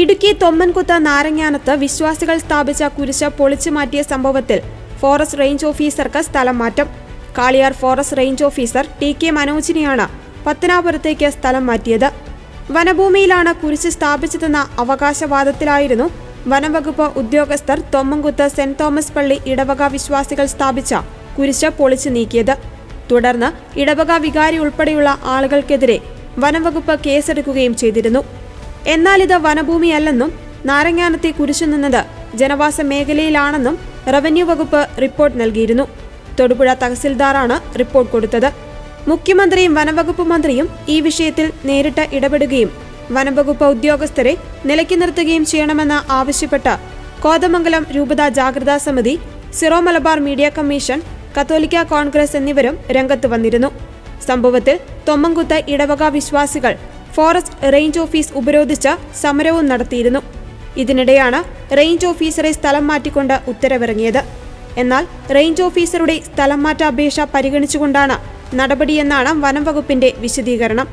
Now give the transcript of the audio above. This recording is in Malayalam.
ഇടുക്കി തൊമ്മൻകുത്ത നാരങ്ങാനത്ത് വിശ്വാസികൾ സ്ഥാപിച്ച കുരിശ് പൊളിച്ചു മാറ്റിയ സംഭവത്തിൽ ഫോറസ്റ്റ് റേഞ്ച് ഓഫീസർക്ക് സ്ഥലം മാറ്റം. Kaliyar forest range officer T K മനോജിനെയാണ് പത്തനാപുരത്തേക്ക് സ്ഥലം മാറ്റിയത്. വനഭൂമിയിലാണ് കുരിശ് സ്ഥാപിച്ചതെന്ന അവകാശവാദത്തിലായിരുന്നു വനംവകുപ്പ് ഉദ്യോഗസ്ഥർ തൊമ്മൻകുത്ത് സെന്റ് തോമസ് പള്ളി ഇടവക വിശ്വാസികൾ സ്ഥാപിച്ച കുരിശ് പൊളിച്ചു നീക്കിയത്. തുടർന്ന് ഇടവക വികാരി ഉൾപ്പെടെയുള്ള ആളുകൾക്കെതിരെ വനംവകുപ്പ് കേസെടുക്കുകയും ചെയ്തിരുന്നു. എന്നാൽ ഇത് വനഭൂമിയല്ലെന്നും നാരങ്ങാനത്തെ കുരിശു നിന്നത് ജനവാസ മേഖലയിലാണെന്നും റവന്യൂ വകുപ്പ് റിപ്പോർട്ട് നൽകിയിരുന്നു. തൊടുപുഴ തഹസിൽദാറാണ് റിപ്പോർട്ട് കൊടുത്തത്. മുഖ്യമന്ത്രിയും വനംവകുപ്പ് മന്ത്രിയും ഈ വിഷയത്തിൽ നേരിട്ട് ഇടപെടുകയും വനംവകുപ്പ് ഉദ്യോഗസ്ഥരെ നിലയ്ക്ക് നിർത്തുകയും ചെയ്യണമെന്ന് ആവശ്യപ്പെട്ട് കോതമംഗലം രൂപതാ ജാഗ്രതാ സമിതി സിറോ മലബാർ മീഡിയ കമ്മീഷൻ കത്തോലിക്ക കോൺഗ്രസ് എന്നിവരും രംഗത്ത് വന്നിരുന്നു. സംഭവത്തിൽ തൊമ്മൻകുത്ത് ഇടവക വിശ്വാസികൾ ഫോറസ്റ്റ് റേഞ്ച് ഓഫീസ് ഉപരോധിച്ച് സമരവും നടത്തിയിരുന്നു. ഇതിനിടെയാണ് റേഞ്ച് ഓഫീസറെ സ്ഥലം മാറ്റിക്കൊണ്ട് ഉത്തരവിറങ്ങിയത്. എന്നാൽ റേഞ്ച് ഓഫീസറുടെ സ്ഥലം മാറ്റ അപേക്ഷ പരിഗണിച്ചുകൊണ്ടാണ് നടപടിയെന്നാണ് വനം വകുപ്പിന്റെ വിശദീകരണം.